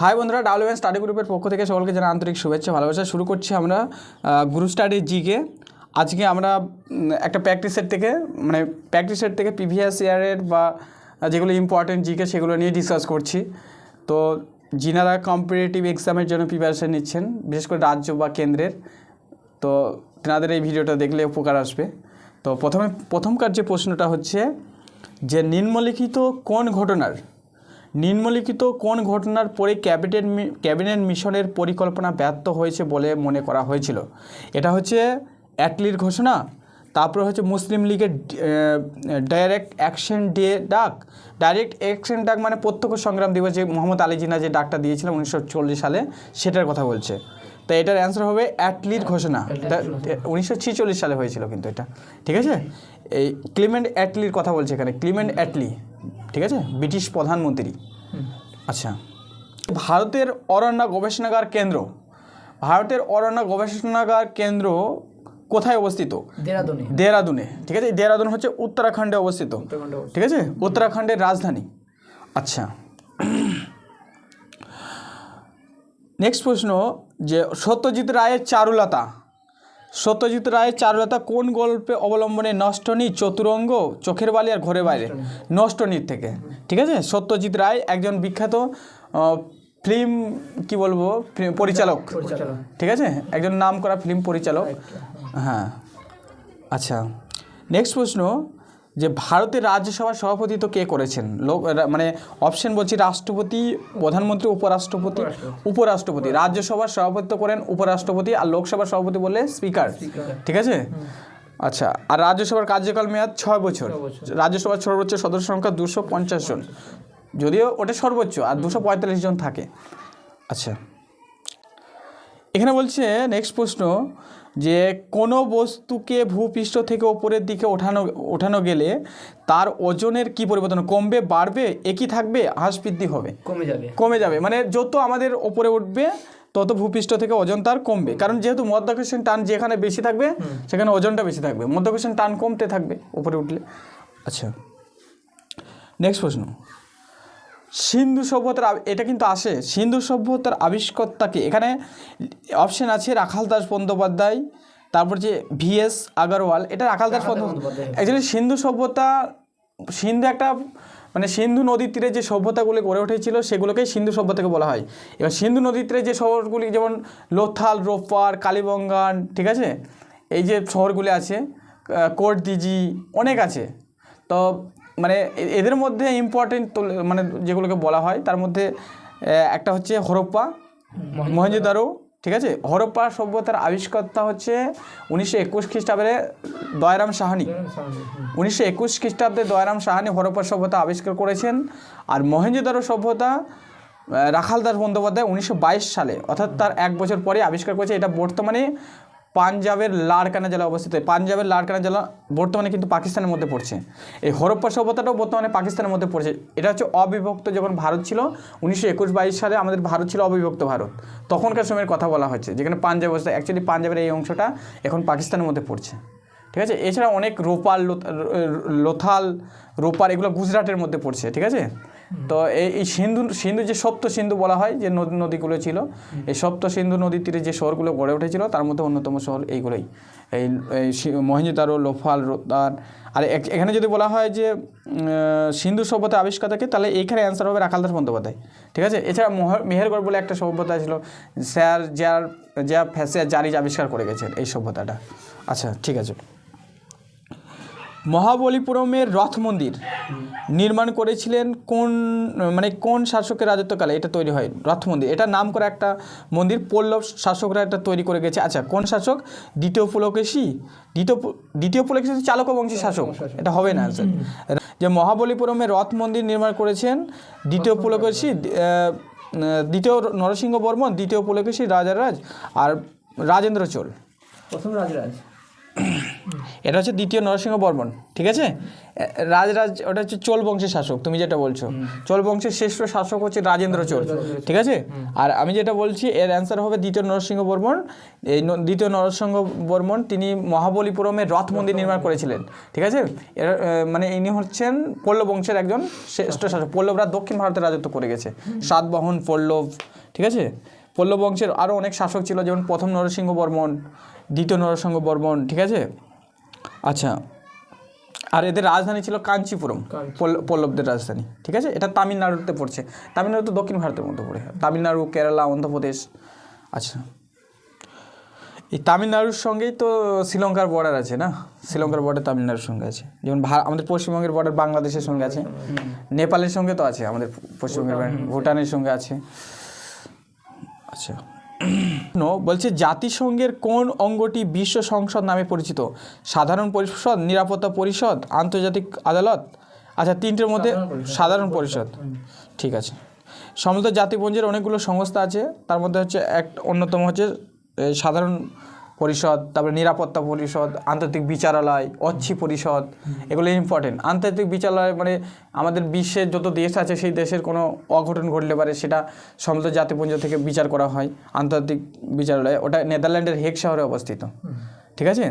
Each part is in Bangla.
হাই বন্ধুরা ডাব্লিউএন স্টাডি গ্রুপের পক্ষ থেকে সকলকে জানা আন্তরিক শুভেচ্ছা, ভালোবাসা। শুরু করছি আমরা গ্রুপ স্টাডি জিকে আজকে আমরা একটা প্র্যাকটিসের থেকে মানে প্র্যাকটিসের থেকে প্রিভিয়াস ইয়ারের বা যেগুলো ইম্পর্টেন্ট জিকে সেগুলো নিয়ে ডিসকাস করছি। তো যিনারা কম্পিটিটিভ এক্সামের জন্য প্রিপারেশন নিচ্ছেন, বিশেষ করে রাজ্য বা কেন্দ্রের। তো তেনাদের এই ভিডিওটা দেখলে উপকার আসবে। তো প্রথমে, প্রথমকার যে প্রশ্নটা হচ্ছে যে নিম্নলিখিত কোন ঘটনার নিম্নলিখিত কোন ঘটনার পরে ক্যাবিনেট ক্যাবিনেট মিশনের পরিকল্পনা ব্যর্থ হয়েছে বলে মনে করা হয়েছিল? এটা হচ্ছে অ্যাটলির ঘোষণা তারপরে হচ্ছে মুসলিম লীগের ডাইরেক্ট অ্যাকশন ডে ডাক। ডাইরেক্ট অ্যাকশন ডাক মানে প্রত্যক্ষ সংগ্রাম দিবস যে মোহাম্মদ আলী জিনা যে ডাকটা দিয়েছিলেন উনিশশো চল্লিশ সালে সেটার কথা বলছে। তো এটার অ্যান্সার হবে অ্যাটলির ঘোষণা। উনিশশো ছিচল্লিশ সালে হয়েছিল কিন্তু এটা। ঠিক আছে? এই ক্লিমেন্ট অ্যাটলির কথা বলছে এখানে ক্লিমেন্ট অ্যাটলি। ঠিক আছে? ব্রিটিশ প্রধানমন্ত্রী। আচ্ছা। ভারতের অরণ্য গবেষণাগার কেন্দ্র। ভারতের অরণ্য গবেষণাগার কেন্দ্র কোথায় অবস্থিত? দেরাদুনে। দেহরাদুনে ঠিক আছে? এই দেহরাদুন হচ্ছে উত্তরাখণ্ডে অবস্থিত। ঠিক আছে? উত্তরাখণ্ডের রাজধানী। আচ্ছা। নেক্সট প্রশ্ন যে সত্যজিৎ রায়ের চারুলতা সত্যজিৎ রায়ের চারুলতা কোন গল্পে অবলম্বনে নষ্টনী চতুরঙ্গ চোখের বালি আর ঘরে বাইরে? নষ্টনীর থেকে। ঠিক আছে? সত্যজিৎ রায় একজন বিখ্যাত ফিল্ম কি বলব পরিচালক। পরিচালক। ঠিক আছে? একজন নাম করা ফিল্ম পরিচালক। হ্যাঁ। আচ্ছা নেক্সট প্রশ্ন যে ভারতের রাজ্যসভার সভাপতিত্ব কে করেছেন? লোক মানে অপশন বলছি রাষ্ট্রপতি প্রধানমন্ত্রী উপরাষ্ট্রপতি উপরাষ্ট্রপতি। রাজ্যসভার সভাপতিত্ব করেন উপরাষ্ট্রপতি আর লোকসভার সভাপতি বললে স্পিকার। ঠিক আছে? আচ্ছা আর রাজ্যসভার কার্যকাল মেয়াদ ছয় বছর। রাজ্যসভার সর্বোচ্চ সদস্য সংখ্যা দুশো পঞ্চাশ জন। যদিও ওটা সর্বোচ্চ আর দুশো পঁয়তাল্লিশ জন থাকে। আচ্ছা। এখানে বলছে নেক্সট প্রশ্ন যে কোনো বস্তুকে ভূপৃষ্ঠ থেকে ওপরের দিকে ওঠানো ওঠানো গেলে তার ওজনের কি পরিবর্তন? কমবে বাড়বে একই থাকবে হ্রাস বৃদ্ধি হবে। কমে যাবে। কমে যাবে। মানে যত আমাদের ওপরে উঠবে তত ভূপৃষ্ঠ থেকে ওজন তার কমবে। কারণ যেহেতু মধ্যাকর্ষণ টান যেখানে বেশি থাকবে সেখানে ওজনটা বেশি থাকবে। মধ্যাকর্ষণ টান কমতে থাকবে উপরে উঠলে। আচ্ছা। নেক্সট প্রশ্ন। সিন্ধু সভ্যতার এটা কিন্তু আসে। সিন্ধু সভ্যতার আবিষ্কর্তাকে এখানে অপশন আছে রাখাল দাস বন্দ্যোপাধ্যায় তারপর যে ভিএস আগরওয়াল এটা রাখাল দাস বন্দ্যোপাধ্যায়। অ্যাকচুয়ালি সিন্ধু সভ্যতা সিন্ধু একটা মানে সিন্ধু নদীর তীরে যে সভ্যতাগুলি গড়ে উঠেছিল সেগুলোকেই সিন্ধু সভ্যতাকে বলা হয়। এবার সিন্ধু নদীর তীরে যে শহরগুলি যেমন লোথাল রোপার কালীবঙ্গান ঠিক আছে? এই যে শহরগুলি আছে কোট দিজি অনেক আছে। তো মানে এদের মধ্যে ইম্পর্টেন্ট মানে যেগুলোকে বলা হয় তার মধ্যে একটা হচ্ছে হরপ্পা মহেঞ্জোদারো ঠিক আছে? হরপ্পা সভ্যতার আবিষ্কর্তা হচ্ছে উনিশশো একুশ খ্রিস্টাব্দে দয়রাম সাহানি। উনিশশো একুশ খ্রিস্টাব্দে দয়রাম সাহানি হরপ্পা সভ্যতা আবিষ্কার করেছেন আর মহেঞ্জোদারো সভ্যতা আহ, রাখাল দাস বন্দ্যোপাধ্যায় উনিশশো বাইশ সালে অর্থাৎ তার এক বছর পরে আবিষ্কার করেছে। এটা বর্তমানে পাঞ্জাবের লাড়কানা জেলা অবস্থিত। পাঞ্জাবের লাড়কানা জেলা বর্তমানে কিন্তু পাকিস্তানের মধ্যে পড়ছে। এই হরপ্পা সভ্যতাটাও বর্তমানে পাকিস্তানের মধ্যে পড়ছে। এটা হচ্ছে অবিভক্ত যখন ভারত ছিল, উনিশশো একুশ বাইশ সালে আমাদের ভারত ছিল অবিভক্ত ভারত। তখনকার সময়ের কথা বলা হয়েছে যেখানে পাঞ্জাব অবস্থা অ্যাকচুয়ালি পাঞ্জাবের এই অংশটা এখন পাকিস্তানের মধ্যে পড়ছে। ঠিক আছে? এছাড়া অনেক রোপাল লোথাল রোপার এগুলো গুজরাটের মধ্যে পড়ছে ঠিক আছে? তো এই এই সিন্ধু সিন্ধু যে সপ্ত সিন্ধু বলা হয় যে নদী নদীগুলো ছিল এই সপ্ত সিন্ধু নদীর তীরে যে শহরগুলো গড়ে উঠেছিল তার মধ্যে অন্যতম শহর এইগুলোই। এই মহেঞ্জোদারো লোফাল রোতার আর এখানে যদি বলা হয় যে সিন্ধু সভ্যতা আবিষ্কারকে তাহলে এইখানে অ্যান্সার হবে রাখালদাস বন্দ্যোপাধ্যায় ঠিক আছে? এছাড়া মহ- মেহেরগড় বলে একটা সভ্যতা ছিল স্যার যার যা ফ্যাসিয়া জারিজ আবিষ্কার করে গেছেন এই সভ্যতাটা। আচ্ছা ঠিক আছে। মহাবলীপুরমের রথ মন্দির নির্মাণ করেছিলেন কোন মানে কোন শাসকের রাজত্বকালে এটা তৈরি হয়? রথ মন্দির এটা নাম করা একটা মন্দির পল্লব শাসকরা এটা তৈরি করে গেছে। আচ্ছা কোন শাসক? দ্বিতীয় পুলকেশী? দ্বিতীয় দ্বিতীয় পুলকেশী চালক বংশী শাসক। এটা হবে না স্যার যে মহাবলীপুরমে রথ মন্দির নির্মাণ করেছেন দ্বিতীয় পুলকেশী দ্বিতীয় নরসিংহ বর্মন দ্বিতীয় পুলকেশী রাজারাজ আর রাজেন্দ্র চোল। প্রথম রাজরাজ। এটা হচ্ছে দ্বিতীয় নরসিংহ বর্মন ঠিক আছে? রাজরাজ ওটা হচ্ছে চোল বংশের শাসক তুমি যেটা বলছো। চোল বংশের শ্রেষ্ঠ শাসক হচ্ছে রাজেন্দ্র চোল ঠিক আছে? আর আমি যেটা বলছি এর অ্যান্সার হবে দ্বিতীয় নরসিংহ বর্মন এই দ্বিতীয় নরসিংহ বর্মন তিনি মহাবলীপুরমে রথ মন্দির নির্মাণ করেছিলেন ঠিক আছে? এর মানে ইনি হচ্ছেন পল্লব বংশের একজন শ্রেষ্ঠ শাসক। পল্লবরা দক্ষিণ ভারতে রাজত্ব করে গেছে। সাতবাহন পল্লব ঠিক আছে? পল্লব বংশের আরও অনেক শাসক ছিল যেমন প্রথম নরসিংহ বর্মন দ্বিতীয় নরসিংহ বর্মন ঠিক আছে? আচ্ছা আর এদের রাজধানী ছিল কাঞ্চিপুরম পল্ল- পল্লবদের রাজধানী ঠিক আছে? এটা তামিলনাড়ুতে পড়ছে। তামিলনাড়ু তো দক্ষিণ ভারতের মধ্যে পড়ে। তামিলনাড়ু কেরালা অন্ধ্রপ্রদেশ আচ্ছা। এই তামিলনাড়ুর সঙ্গেই তো শ্রীলঙ্কার বর্ডার আছে না? শ্রীলঙ্কার বর্ডার তামিলনাড়ুর সঙ্গে আছে। যেমন ভা- আমাদের পশ্চিমবঙ্গের বর্ডার বাংলাদেশের সঙ্গে আছে। নেপালের সঙ্গে তো আছে আমাদের পশ্চিমবঙ্গের ভুটানের সঙ্গে আছে। আচ্ছা নো বলছে জাতিসংঘের কোন অঙ্গটি বিশ্ব সংসদ নামে পরিচিত? সাধারণ পরিষদ নিরাপত্তা পরিষদ আন্তর্জাতিক আদালত? আচ্ছা তিনটের মধ্যে সাধারণ পরিষদ। ঠিক আছে। সমস্ত জাতিপুঞ্জের অনেকগুলো সংস্থা আছে। তার মধ্যে হচ্ছে এক অন্যতম হচ্ছে সাধারণ পরিষদ তারপরে নিরাপত্তা পরিষদ আন্তর্জাতিক বিচারালয় অচ্ছি পরিষদ এগুলো ইম্পর্টেন্ট আন্তর্জাতিক বিচারালয় মানে আমাদের বিশ্বের যত দেশ আছে সেই দেশের কোনো অঘটন ঘটলে পারে সেটা সমস্ত জাতিপুঞ্জ থেকে বিচার করা হয় আন্তর্জাতিক বিচারালয়। ওটা নেদারল্যান্ডের হেগ শহরে অবস্থিত। ঠিক আছে?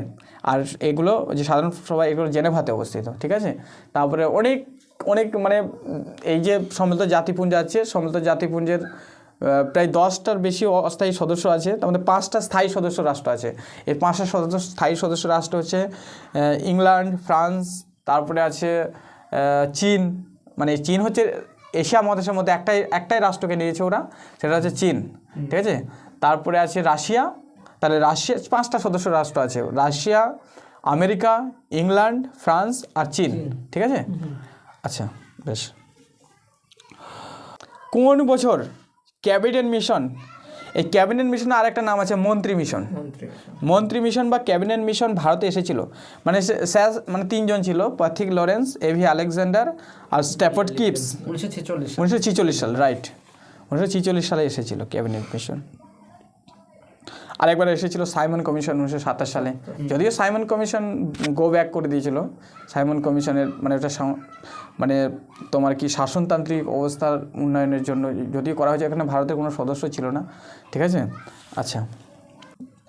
আর এগুলো যে সাধারণ সবাই এগুলো জেনেভাতে অবস্থিত। ঠিক আছে? তারপরে অনেক অনেক মানে এই যে সমস্ত জাতিপুঞ্জ আছে সমস্ত জাতিপুঞ্জের প্রায় দশটার বেশি অস্থায়ী সদস্য আছে তার মধ্যে পাঁচটা স্থায়ী সদস্য রাষ্ট্র আছে। এই পাঁচটা সদস্য স্থায়ী সদস্য রাষ্ট্র হচ্ছে ইংল্যান্ড ফ্রান্স তারপরে আছে চীন। মানে চীন হচ্ছে এশিয়া মহাদেশের মধ্যে একটাই একটাই রাষ্ট্রকে নিয়েছে ওরা সেটা হচ্ছে চীন। ঠিক আছে? তারপরে আছে রাশিয়া। তাহলে রাশিয়া পাঁচটা সদস্য রাষ্ট্র আছে রাশিয়া আমেরিকা ইংল্যান্ড ফ্রান্স আর চীন। ঠিক আছে? আচ্ছা বেশ। কোন বছর ক্যাবিনেট মিশন। এই ক্যাবিনেট মিশনের আরেকটা নাম আছে মন্ত্রী মিশন। মন্ত্রী মিশন। বা ক্যাবিনেট মিশন ভারতে এসেছিল। মানে স্যাস মানে তিনজন ছিল পাথিক লরেন্স এভি আলেকজান্ডার আর স্ট্যাফোর্ড কিপস। উনিশশো ছেচল্লিশ উনিশশো ছিচল্লিশ সাল রাইট উনিশশো ছিচল্লিশ সালে এসেছিল ক্যাবিনেট মিশন। আরেকবার এসেছিল সাইমন কমিশন উনিশশো সাতাশ সালে। যদিও সাইমন কমিশন গো ব্যাক করে দিয়েছিল সাইমন কমিশনের মানে ওটা মানে তোমার কি শাসনতান্ত্রিক অবস্থার উন্নয়নের জন্য যদিও করা হয়েছে এখানে ভারতের কোনো সদস্য ছিল না। ঠিক আছে? আচ্ছা।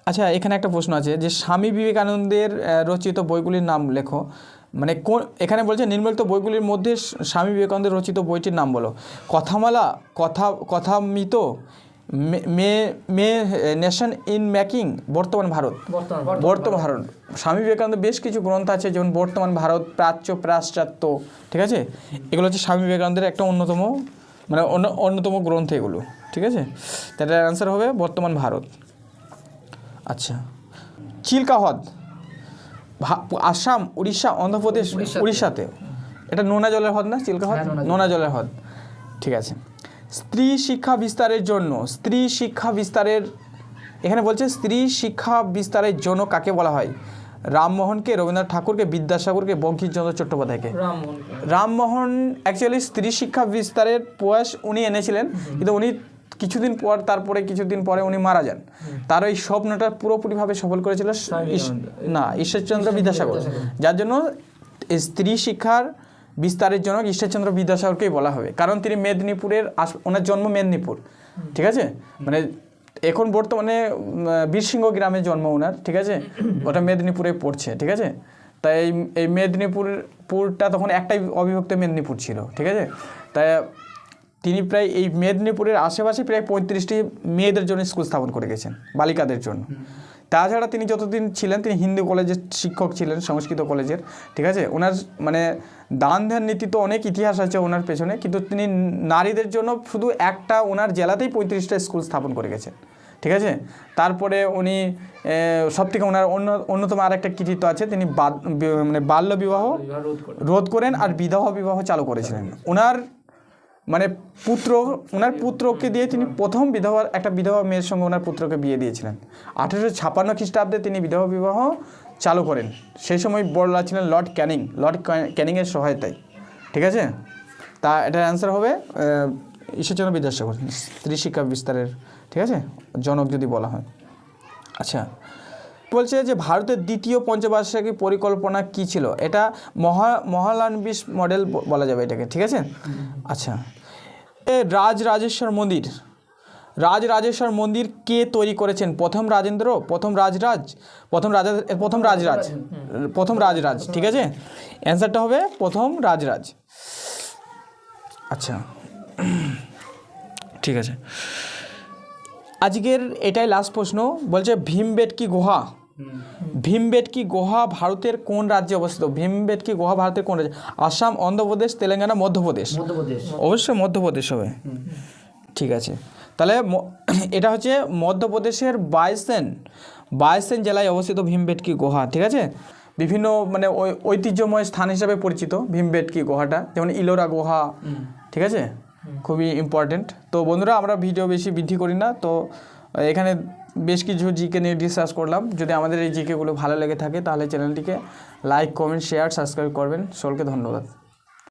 আচ্ছা এখানে একটা প্রশ্ন আছে যে স্বামী বিবেকানন্দের রচিত বইগুলির নাম লেখো। মানে কোন এখানে বলছে নিম্নলিখিত বইগুলির মধ্যে স্বামী বিবেকানন্দের রচিত বইটির নাম বলো। কথামালা কথা কথামিত মে- মে মে নেশন ইন মেকিং বর্তমান ভারত। বর্তমান বর্তমান ভারত। স্বামী বিবেকানন্দ বেশ কিছু গ্রন্থ আছে যেমন বর্তমান ভারত প্রাচ্য পাশ্চাত্য ঠিক আছে? এগুলো হচ্ছে স্বামী বিবেকানন্দের একটা অন্যতম মানে অন্য অন্যতম গ্রন্থ এগুলো ঠিক আছে? তাহলে অ্যান্সার হবে বর্তমান ভারত। আচ্ছা। চিল্কা হ্রদ আসাম উড়িষ্যা অন্ধ্রপ্রদেশ উড়িষ্যাতে। এটা নোনা জলের হ্রদ না চিল্কা হ্রদ হ্যাঁ, নোনা জলের। নোনা জলের হ্রদ। ঠিক আছে। স্ত্রী শিক্ষা বিস্তারের জন্য স্ত্রী শিক্ষা বিস্তারের এখানে বলছে স্ত্রী শিক্ষা বিস্তারের জন্য কাকে বলা হয়? রামমোহনকে রবীন্দ্রনাথ ঠাকুরকে বিদ্যাসাগরকে বঙ্কিমচন্দ্র চট্টোপাধ্যায়কে। রামমোহন অ্যাকচুয়ালি স্ত্রী শিক্ষা বিস্তারের প্রয়াস উনি এনেছিলেন কিন্তু উনি কিছুদিন পর তারপরে কিছুদিন পরে উনি মারা যান। তার ওই স্বপ্নটা পুরোপুরিভাবে সফল করেছিল। না ঈশ্বরচন্দ্র বিদ্যাসাগর। যার জন্য স্ত্রী শিক্ষার বিস্তারের জন্য ঈশ্বরচন্দ্র বিদ্যাসাগরকেই বলা হবে। কারণ তিনি মেদিনীপুরের আস- ওনার জন্ম মেদিনীপুর, ঠিক আছে? মানে এখন বর্তমানে বীরসিংহ গ্রামে জন্ম ওনার, ঠিক আছে? ওটা মেদিনীপুরে পড়ছে, ঠিক আছে? তাই এই এই মেদিনীপুর, পুরটা তখন একটাই অবিভক্ত মেদিনীপুর ছিল, ঠিক আছে? তাই তিনি প্রায় এই মেদিনীপুরের আশেপাশে প্রায় পঁয়ত্রিশটি মেয়েদের জন্য স্কুল স্থাপন করে গেছেন, বালিকাদের জন্য। তাছাড়া তিনি যতদিন ছিলেন তিনি হিন্দু কলেজের শিক্ষক ছিলেন সংস্কৃত কলেজের ঠিক আছে? ওনার মানে দান ধ্যান নীতি তো অনেক ইতিহাস আছে ওনার পেছনে কিন্তু তিনি নারীদের জন্য শুধু একটা ওনার জেলাতেই পঁয়ত্রিশটা স্কুল স্থাপন করে গেছেন ঠিক আছে? তারপরে উনি সব থেকে ওনার অন্য অন্যতম আরেকটা কৃতিত্ব আছে তিনি মানে বাল্য বিবাহ রোধ করেন আর বিধবা বিবাহ চালু করেছিলেন। ওনার মানে পুত্র ওনার পুত্রকে দিয়ে তিনি প্রথম বিধবা একটা বিধবা মেয়ের সঙ্গে ওনার পুত্রকে বিয়ে দিয়েছিলেন। আঠেরোশো ছাপান্ন খ্রিস্টাব্দে তিনি বিধবা বিবাহ চালু করেন। সেই সময় বড়লা ছিলেন লর্ড ক্যানিং লর্ড ক্যানিংয়ের সহায়তায়। ঠিক আছে? তা এটার অ্যান্সার হবে ঈশ্বরচন্দ্র বিদ্যাসাগর স্ত্রী শিক্ষা বিস্তারের ঠিক আছে? জনক যদি বলা হয়। আচ্ছা বলছে যে ভারতের দ্বিতীয় পঞ্চবার্ষিকী পরিকল্পনা কি ছিল? এটা মহা মহালানবিশ মডেল বলা যাবে এটাকে ঠিক আছে? আচ্ছা। এ রাজ রাজেশ্বর মন্দির। রাজ রাজেশ্বর মন্দির কে তৈরি করেছেন? প্রথম রাজেন্দ্র প্রথম রাজরাজ প্রথম রাজা প্রথম রাজরাজ প্রথম রাজরাজ ঠিক আছে? অ্যান্সারটা হবে প্রথম রাজরাজ। আচ্ছা। ঠিক আছে। আজকের এটাই লাস্ট প্রশ্ন বলছে ভীমবেটকি গুহা? ভীমবেটকি গুহা ভারতের কোন রাজ্যে অবস্থিত? ভীমবেটকি গুহা ভারতের কোন রাজ্যে? আসাম অন্ধ্রপ্রদেশ তেলেঙ্গানা মধ্যপ্রদেশ? অবশ্যই মধ্যপ্রদেশ হবে। ঠিক আছে। তাহলে এটা হচ্ছে মধ্যপ্রদেশের বাইসেন। বাইসেন জেলায় অবস্থিত ভীমবেটকি গুহা ঠিক আছে? বিভিন্ন মানে ঐতিহ্যময় স্থান হিসাবে পরিচিত ভীমবেটকি গুহাটা যেমন ইলোরা গুহা ঠিক আছে? খুবই ইম্পর্টেন্ট তো বন্ধুরা, আমরা ভিডিও বেশি বৃদ্ধি করি না। তো এখানে বেশ কিছু জিকে নিয়ে ডিসকাস করলাম। যদি আমাদের এই জিকেগুলো ভালো লেগে থাকে, তাহলে চ্যানেলটিকে লাইক কমেন্ট শেয়ার সাবস্ক্রাইব করবেন। সকলকে ধন্যবাদ।